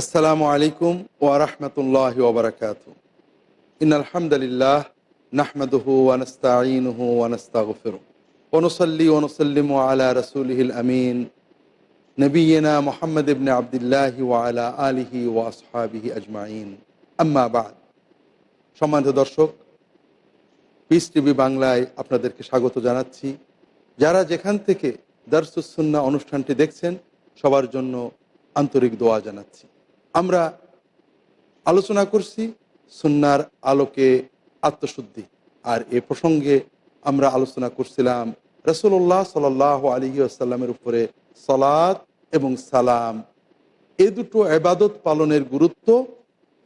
আসসালামু আলাইকুম ওয়ারহমতুল্লাহ ওবরাকাত ইন আলহামদুলিল্লাহ নাহমাদুহু ওয়ানস্তাঈনুহু ওয়ানস্তাগফিরু ওনসল্লি ওনসল্লিমু আলা রাসূলিহিল আমিন। নবিয়িনা মুহাম্মদ ইবনে আবদুল্লাহ আলা আলিহি ওয়া আসহাবিহি আজমাইন। আম্মা বাদ। সম্মানিত দর্শক পিস টিভি বাংলায় আপনাদেরকে স্বাগত জানাচ্ছি। যারা যেখান থেকে দারসুসুন্না অনুষ্ঠানটি দেখছেন, সবার জন্য আন্তরিক দোয়া জানাচ্ছি। আমরা আলোচনা করছি সুন্নার আলোকে আত্মশুদ্ধি। আর এ প্রসঙ্গে আমরা আলোচনা করছিলাম রসুল্লাহ সাল আলহি আসাল্লামের উপরে সলাদ এবং সালাম। এ দুটো এবাদত পালনের গুরুত্ব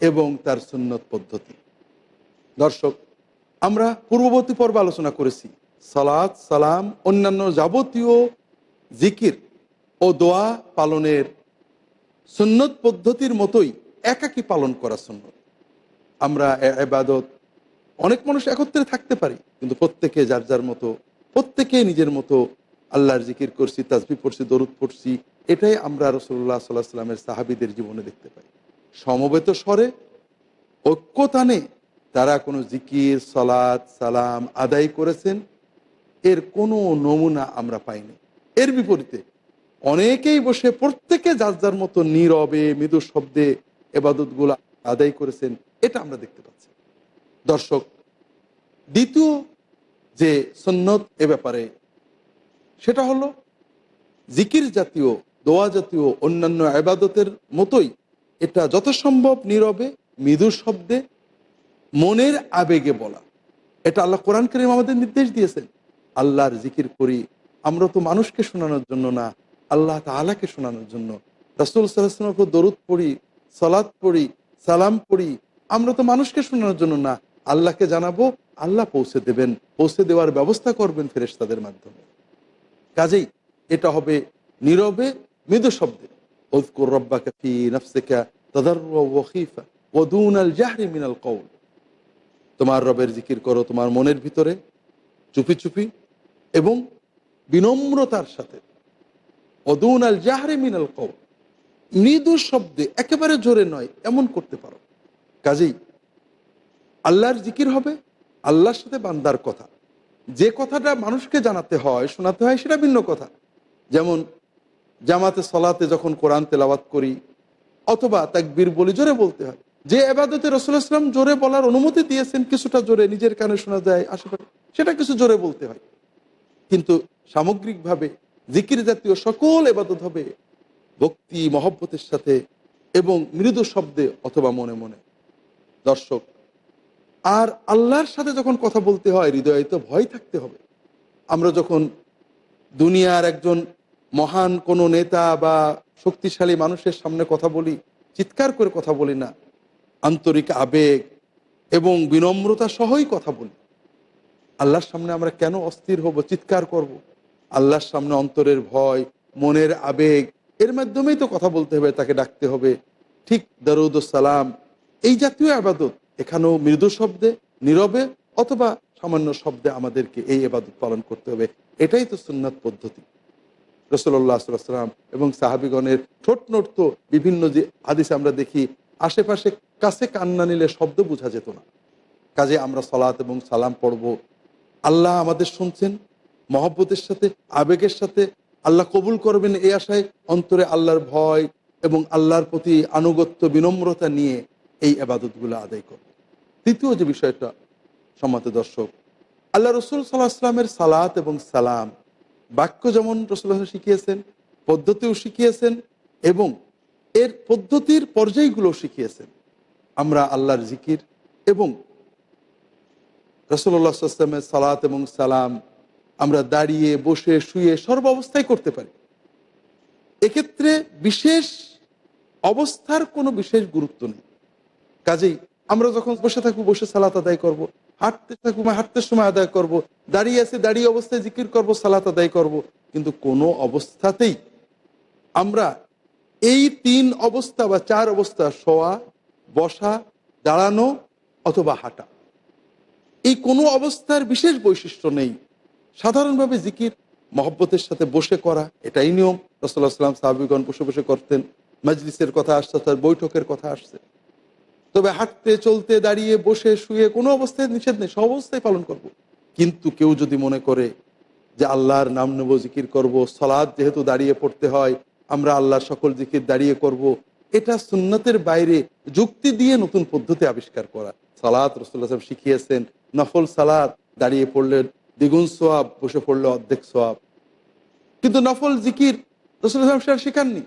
এবং তার সুন্নত পদ্ধতি। দর্শক, আমরা পূর্ববর্তী পর্বে আলোচনা করেছি সালাদ সালাম, অন্যান্য যাবতীয় জিকির ও দোয়া পালনের সুন্নত পদ্ধতির মতোই একাকি পালন করা সুন্নত। আমরা এবাদত, অনেক মানুষ একত্রে থাকতে পারি, কিন্তু প্রত্যেকে যার যার মতো, প্রত্যেকে নিজের মতো আল্লাহর জিকির করছি, তাজবি পড়ছি, দরুদ পড়ছি, এটাই আমরা রসল্লাহ সাল্লাহ সাল্লামের সাহাবিদের জীবনে দেখতে পাই। সমবেত স্বরে, ঐক্যতানে তারা কোনো জিকির সলাদ সালাম আদায় করেছেন, এর কোনো নমুনা আমরা পাইনি। এর বিপরীতে অনেকেই বসে প্রত্যেকে যার যার মতো নীরবে, মৃদু শব্দে এবাদতগুলো আদায় করেছেন, এটা আমরা দেখতে পাচ্ছি। দর্শক, দ্বিতীয় যে সন্ন্যত এ ব্যাপারে, সেটা হলো জিকির জাতীয়, দোয়া জাতীয় অন্যান্য আবাদতের মতোই এটা যথাসম্ভব নীরবে, মৃদু শব্দে মনের আবেগে বলা। এটা আল্লাহ কোরআন করিম আমাদের নির্দেশ দিয়েছেন, আল্লাহর জিকির করি। আমরা তো মানুষকে শোনানোর জন্য না আল্লাহ তালাকে শোনানোর জন্য। রাসুল সাল্লাহামের উপর দরুদ পড়ি সলাদ পড়ি, সালাম পড়ি। আমরা তো মানুষকে শোনানোর জন্য না। আল্লাহকে জানাব, আল্লাহ পৌঁছে দেবেন। পৌঁছে দেওয়ার ব্যবস্থা করবেন ফেরেস্তাদের মাধ্যমে। কাজেই এটা হবে নীরবে মৃদু শব্দে। ওজকুর রব্বা কাফি নফসেকা তদার ওয়িফা ওদুন আল জাহরি মিনাল কৌল তোমার রবের জিকির করো তোমার মনের ভিতরে, চুপি চুপি এবং বিনম্রতার সাথে। অদুন আল জাহরে মিনাল কৌ মৃদু শব্দে, একেবারে জোরে নয়, এমন করতে পারো। কাজেই আল্লাহর জিকির হবে, আল্লাহর সাথে বান্দার কথা। যে কথাটা মানুষকে জানাতে হয়, শোনাতে হয়, সেটা ভিন্ন কথা। যেমন, জামাতে সলাতে যখন কোরআন তেলাওয়াত করি, অথবা তাকবীর বলি, জোরে বলতে হয়। যে এবাদতে রসুল ইসলাম জোরে বলার অনুমতি দিয়েছেন, কিছুটা জোরে নিজের কানে শোনা যায়, আশেপাশে, সেটা কিছু জোরে বলতে হয়। কিন্তু সামগ্রিকভাবে জিকির জাতীয় সকল এবাদত হবে। ভক্তি, মহব্বতের সাথে এবং মৃদু শব্দে অথবা মনে মনে। দর্শক, আর আল্লাহর সাথে যখন কথা বলতে হয়, হৃদয়ে তো ভয় থাকতে হবে। আমরা যখন দুনিয়ার একজন মহান কোনো নেতা বা শক্তিশালী মানুষের সামনে কথা বলি, চিৎকার করে কথা বলি না, আন্তরিক আবেগ এবং বিনম্রতা সহই কথা বলি, আল্লাহর সামনে আমরা কেন অস্থির হব, চিৎকার করব। আল্লাহর সামনে অন্তরের ভয়, মনের আবেগ, এর মাধ্যমেই তো কথা বলতে হবে, তাকে ডাকতে হবে। ঠিক দারুদ সালাম, এই জাতীয় আবাদত, এখানেও মৃদু শব্দে, নীরবে অথবা সামান্য শব্দে আমাদেরকে এই আবাদত পালন করতে হবে। এটাই তো সুন্নাত পদ্ধতি। রসল্লাহ সাল্লাম এবং সাহাবিগণের ঠোঁট নড়ত, বিভিন্ন যে হাদিসে আমরা দেখি, আশেপাশে কাছে কান্না নিলে শব্দ বোঝা যেত না। কাজে আমরা সলাৎ এবং সালাম পড়ব। আল্লাহ আমাদের শুনছেন মহব্বতের সাথে, আবেগের সাথে আল্লাহ কবুল করবেন এই আশায় অন্তরে আল্লাহর ভয় এবং আল্লাহর প্রতি আনুগত্য, বিনম্রতা নিয়ে এই আবাদতগুলো আদায় করব তৃতীয় যে বিষয়টা সম্মত দর্শক, আল্লাহ রসুল সাল্লাহ আসলামের সালাত এবং সালাম বাক্য যেমন রসুল্লাহ শিখিয়েছেন, পদ্ধতিও শিখিয়েছেন এবং এর পদ্ধতির পর্যায়গুলো শিখিয়েছেন। আমরা আল্লাহর জিকির এবং রসল্লাহামের সালাত এবং সালাম আমরা দাঁড়িয়ে, বসে, শুয়ে সর্ব অবস্থায় করতে পারি এক্ষেত্রে বিশেষ অবস্থার কোনো বিশেষ গুরুত্ব নেই কাজেই আমরা যখন বসে থাকব, বসে সালাত আদায় করব। হাঁটতে থাকব হাঁটতে সময় আদায় করব। দাঁড়িয়ে আছে, দাঁড়িয়ে অবস্থায় জিকির করব, সালাত আদায় করব। কিন্তু কোনো অবস্থাতেই আমরা এই তিন অবস্থা বা চার অবস্থা শোয়া, বসা, দাঁড়ানো অথবা হাঁটা, এই কোনো অবস্থার বিশেষ বৈশিষ্ট্য নেই সাধারণভাবে জিকির, মহব্বতের সাথে বসে করা, এটাই নিয়ম রসল্লাহ সাল্লাম সাহাবিগণ বসে বসে করতেন মজলিসের কথা আসছে তার বৈঠকের কথা আসছে তবে হাঁটতে, চলতে, দাঁড়িয়ে, বসে, শুয়ে কোনো অবস্থায় নিষেধ নেই, সব অবস্থায় পালন করব। কিন্তু কেউ যদি মনে করে যে আল্লাহর নাম নেব, জিকির করব সলাদ যেহেতু দাঁড়িয়ে পড়তে হয়, আমরা আল্লাহর সকল জিকির দাঁড়িয়ে করব। এটা সুন্নতের বাইরে যুক্তি দিয়ে নতুন পদ্ধতি আবিষ্কার করা সালাদ রসুল্লাহ সাহেব শিখিয়েছেন, নফল সালাদ দাঁড়িয়ে পড়লে দ্বিগুণ সোয়াব বসে পড়লে অর্ধেক সোয়াব কিন্তু নফল জিকির রসুল্লাহ সাহেব শেখাননি।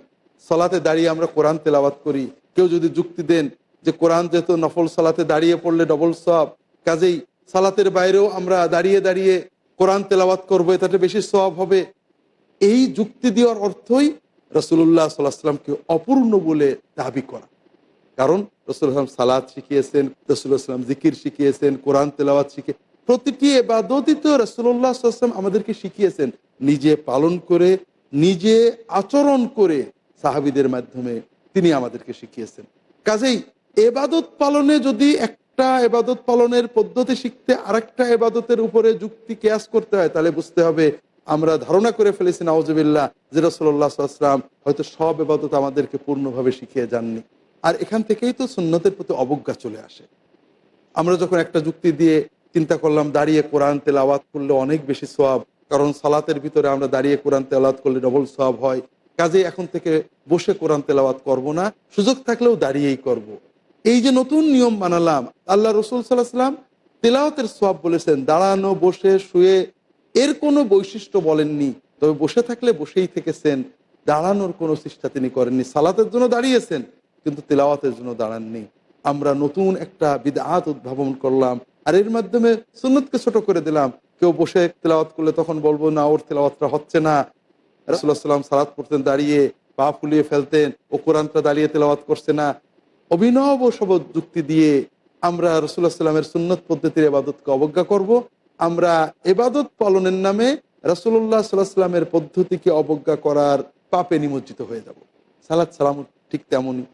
সলাতে দাঁড়িয়ে আমরা কোরআন তেলাওয়াত করি। কেউ যদি যুক্তি দেন যে কোরআন যেহেতু নফল সালাতে দাঁড়িয়ে পড়লে ডবল সব কাজেই সালাতের বাইরেও আমরা দাঁড়িয়ে দাঁড়িয়ে কোরআন তেলাওয়াত করব, এটাতে বেশি সব হবে। এই যুক্তি দেওয়ার অর্থই রসুল্লাহ সাল্লাহ সাল্লামকে অপূর্ণ বলে দাবি করা। কারণ রসুল্লাহাম সালাদ শিখিয়েছেন রসুল্লাহ সাল্লাম জিকির শিখিয়েছেন, কোরআন তেলাওয়াত শিখে প্রতিটি এবাদতই তো রসুল্লাহ সাল্লাম আমাদেরকে শিখিয়েছেন, নিজে পালন করে, নিজে আচরণ করে সাহাবিদের মাধ্যমে তিনি আমাদেরকে শিখিয়েছেন। কাজেই এবাদত পালনে যদি একটা এবাদত পালনের পদ্ধতি শিখতে আরেকটা এবাদতের উপরে যুক্তি কেয়াস করতে হয়, তাহলে বুঝতে হবে আমরা ধারণা করে ফেলেছি নওয়াজবিল্লা যে রসল্লাহাম হয়তো সব এবাদত আমাদেরকে পূর্ণভাবে শিখিয়ে যাননি। আর এখান থেকেই তো সুন্নতের প্রতি অবজ্ঞা চলে আসে। আমরা যখন একটা যুক্তি দিয়ে চিন্তা করলাম, দাঁড়িয়ে কোরআন তেলাওয়াত করলে অনেক বেশি সোয়াব কারণ সালাতের ভিতরে আমরা দাঁড়িয়ে কোরআন তেলাওয়াত করলে ডবল সোয়াব হয়। কাজে এখন থেকে বসে কোরআন তেলাওয়াত করব না, সুযোগ থাকলেও দাঁড়িয়েই করব। এই যে নতুন নিয়ম বানালাম, আল্লাহ রসুল সাল্লাহ সাল্লাম তেলাওয়াতের সোয়াব বলেছেন, দাঁড়ানো, বসে, শুয়ে, এর কোনো বৈশিষ্ট্য বলেননি। তবে বসে থাকলে বসেই থেকেছেন, দাঁড়ানোর কোনো চেষ্টা তিনি করেননি। সালাতের জন্য দাঁড়িয়েছেন, কিন্তু তেলাওয়াতের জন্য দাঁড়াননি। আমরা নতুন একটা বিদাত উদ্ভাবন করলাম আর এর মাধ্যমে সুন্নতকে ছোট করে দিলাম। কেউ বসে তেলাওয়াত করলে তখন বলব, না, ওর তেলাওয়াতটা হচ্ছে না। রাসুল্লাহ সাল্লাম সালাত পড়তেন, দাঁড়িয়ে পা ফুলিয়ে ফেলতেন, ও কোরআনটা দাঁড়িয়ে তেলাওয়াত করছে না। অভিনব সব যুক্তি দিয়ে আমরা রসুল্লাহ সাল্লামের সুন্নত পদ্ধতির এবাদতকে অবজ্ঞা করব। আমরা এবাদত পালনের নামে রসুল্লাহ সাল্লাহ সাল্লামের পদ্ধতিকে অবজ্ঞা করার পাপে নিমজ্জিত হয়ে যাব। সালাদ সালাম ঠিক তেমনই।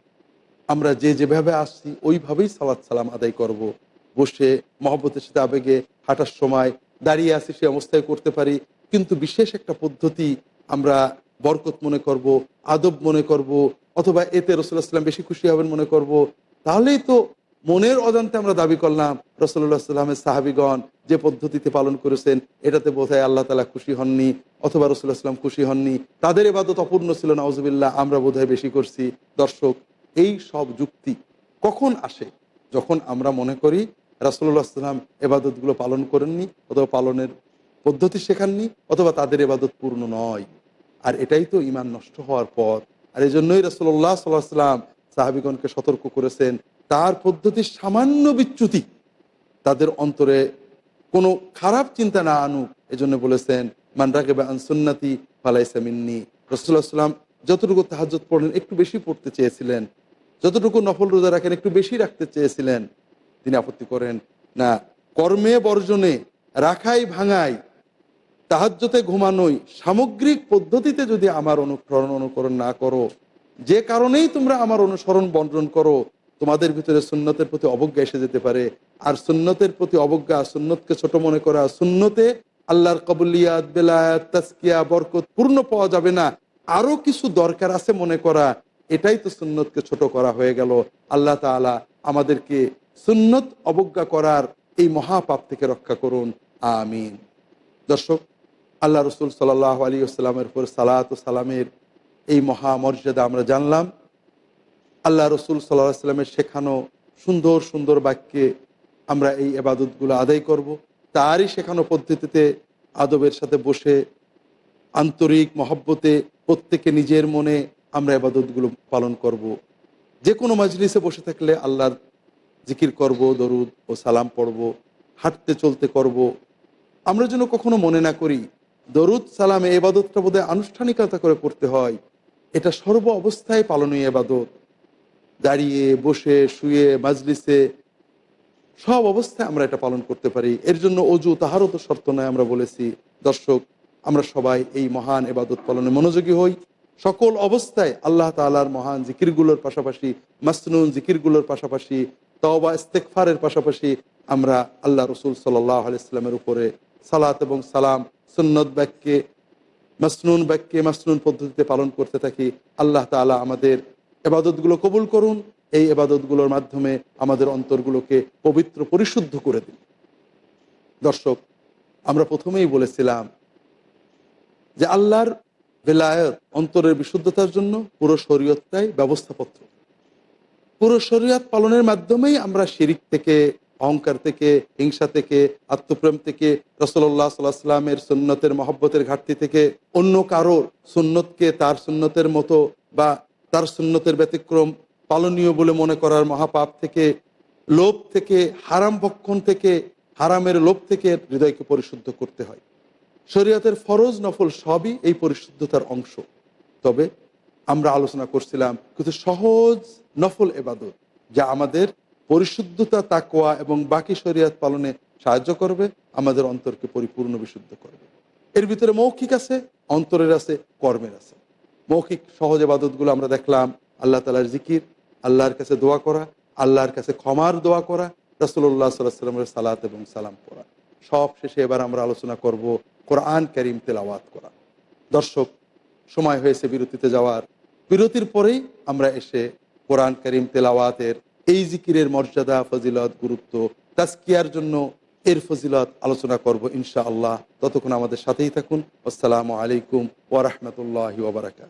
আমরা যে যেভাবে আসছি, ওইভাবেই সালাদ সালাম আদায় করব। বসে মহব্বতের সাথে আবেগে হাঁটার সময় দাঁড়িয়ে আসি সে অবস্থায় করতে পারি। কিন্তু বিশেষ একটা পদ্ধতি আমরা বরকত মনে করব, আদব মনে করব, অথবা এতে রসুল্লাহ সাল্লাম বেশি খুশি হবেন মনে করব, তাহলেই তো মনের অজান্তে আমরা দাবি করলাম, রসল্লাহ সাল্লামের সাহাবিগণ যে পদ্ধতিতে পালন করেছেন, এটাতে বোধ হয় আল্লাহ তালা খুশি হননি, অথবা রসুল্লাহ সাল্লাম খুশি হননি। তাদের এবাদত অপূর্ণ ছিল নওয়াজবিল্লাহ আমরা বোধ বেশি করছি। দর্শক, এই সব যুক্তি কখন আসে? যখন আমরা মনে করি রাসুল্লাহ সাল্লাম এবাদতগুলো পালন করেননি অথবা পালনের পদ্ধতি শেখাননি অথবা তাদের এবাদত পূর্ণ নয়। আর এটাই তো ইমান নষ্ট হওয়ার পর আর এই জন্যই রসল্লাহ সাল্লাহ সাল্লাম সাহাবিগণকে সতর্ক করেছেন, তার পদ্ধতির সামান্য বিচ্যুতি তাদের অন্তরে কোনো খারাপ চিন্তা না আনুক। এজন্য বলেছেন মানরাকে বা আনসুন্নাতি ফালাইসামিন্নি রসুল্লাহ সাল্লাম যতটুকু তাহাজত পড়লেন একটু বেশি পড়তে চেয়েছিলেন, যতটুকু নফল রোজা রাখেন একটু বেশি রাখতে চেয়েছিলেন। তিনি আপত্তি করেন না। কর্মে বর্জনে, রাখাই ভাঙাই, তাহাজ্যতে ঘুমানোই, সামগ্রিক পদ্ধতিতে যদি আমার অনুসরণ অনুকরণ না করো, যে কারণেই তোমরা আমার অনুসরণ বর্জন করো, তোমাদের ভিতরে সুন্নতের প্রতি অবজ্ঞা এসে যেতে পারে। আর সুন্নতের প্রতি অবজ্ঞা সুন্নতকে ছোট মনে করা সুন্নতে আল্লাহর কবুলিয়াত, বেলায়াত তাস্কিয়া বরকত পূর্ণ পাওয়া যাবে না। আরও কিছু দরকার আছে মনে করা। এটাই তো সুন্নতকে ছোট করা হয়ে গেল। আল্লাহ তালা আমাদেরকে সুন্নত অবজ্ঞা করার এই মহাপাপ থেকে রক্ষা করুন। আমিন। দর্শক, আল্লাহ রসুল সাল্লাহ আলী আসসালামের উপর সালাত সালামের এই মহামর্যাদা আমরা জানলাম। আল্লাহ রসুল সাল্লাহ সাল্লামের শেখানো সুন্দর সুন্দর বাক্যে আমরা এই আবাদতগুলো আদায় করব। তারই শেখানো পদ্ধতিতে আদবের সাথে বসে আন্তরিক মহব্বতে প্রত্যেকে নিজের মনে আমরা আবাদতগুলো পালন করব। যে কোনো মজলিসে বসে থাকলে আল্লাহর জিকির করব, দরুদ ও সালাম পড়ব, হাঁটতে চলতে করব। আমরা যেন কখনো মনে না করি, দরুদ, সালামে এবাদতটা বোধহয় আনুষ্ঠানিকতা করে করতে হয়। এটা সর্ব অবস্থায় পালনীয় এবাদত দাঁড়িয়ে, বসে, শুয়ে, মাজলিসে সব অবস্থায় আমরা এটা পালন করতে পারি। এর জন্য অজু তাহারও তো শর্ত নয় আমরা বলেছি, দর্শক, আমরা সবাই এই মহান এবাদত পালনে মনোযোগী হই। সকল অবস্থায় আল্লাহ তালার মহান জিকিরগুলোর পাশাপাশি, মাসনুন জিকিরগুলোর পাশাপাশি তওবা ইস্তেকফারের পাশাপাশি আমরা আল্লাহ রসুল সাল্লাহ আলাইস্লামের উপরে সালাত এবং সালাম, সুন্নত বাক্যে, মাসনুন বাক্যে, মাসনুন পদ্ধতিতে পালন করতে থাকি। আল্লাহ তালা আমাদের এবাদতগুলো কবুল করুন। এই এবাদতগুলোর মাধ্যমে আমাদের অন্তরগুলোকে পবিত্র, পরিশুদ্ধ করে দিন। দর্শক, আমরা প্রথমেই বলেছিলাম যে আল্লাহর বেলায়ত, অন্তরের বিশুদ্ধতার জন্য পুরো শরীয়তটাই ব্যবস্থাপত্র। পুরো শরীয়ত পালনের মাধ্যমেই আমরা শিরিক থেকে, অহংকার থেকে, হিংসা থেকে, আত্মপ্রেম থেকে রসল্লাহ সাল্লাহ সাল্লামের সুন্নতের মহব্বতের ঘাটতি থেকে অন্য কারোর সুন্নতকে তার সুন্নতের মতো বা তার সুন্নতের ব্যতিক্রম পালনীয় বলে মনে করার মহাপাপ থেকে, লোভ থেকে, হারাম ভক্ষণ থেকে, হারামের লোভ থেকে হৃদয়কে পরিশুদ্ধ করতে হয়। শরীয়তের ফরজ নফল সবই এই পরিশুদ্ধতার অংশ। তবে আমরা আলোচনা করছিলাম কিছু সহজ নফল এবাদত যা আমাদের পরিশুদ্ধতা তাকোয়া এবং বাকি শরীয়ত পালনে সাহায্য করবে, আমাদের অন্তরকে পরিপূর্ণ বিশুদ্ধ করবে। এর ভিতরে মৌখিক আছে, অন্তরের আছে, কর্মের আছে। মৌখিক সহজ এবাদতগুলো আমরা দেখলাম, আল্লাহ তালার জিকির, আল্লাহর কাছে দোয়া করা, আল্লাহর কাছে ক্ষমার দোয়া করা রসুল্লাহ সাল্লাহ সাল্লামের সালাত এবং সালাম করা সব শেষে এবার আমরা আলোচনা করব কোরআন করিম তেলাওয়াত করা। দর্শক, সময় হয়েছে বিরতিতে যাওয়ার। বিরতির পরেই আমরা এসে কোরআন করিম তেলাওয়াতের এই জিকিরের মর্যাদা, ফজিলত, গুরুত্ব তাস্কিয়ার জন্য এর ফজিলত আলোচনা করব ইনশাআল্লাহ। ততক্ষণ আমাদের সাথেই থাকুন। আসসালামু আলাইকুম ওরহমতুল্লাহ ওবরাকাত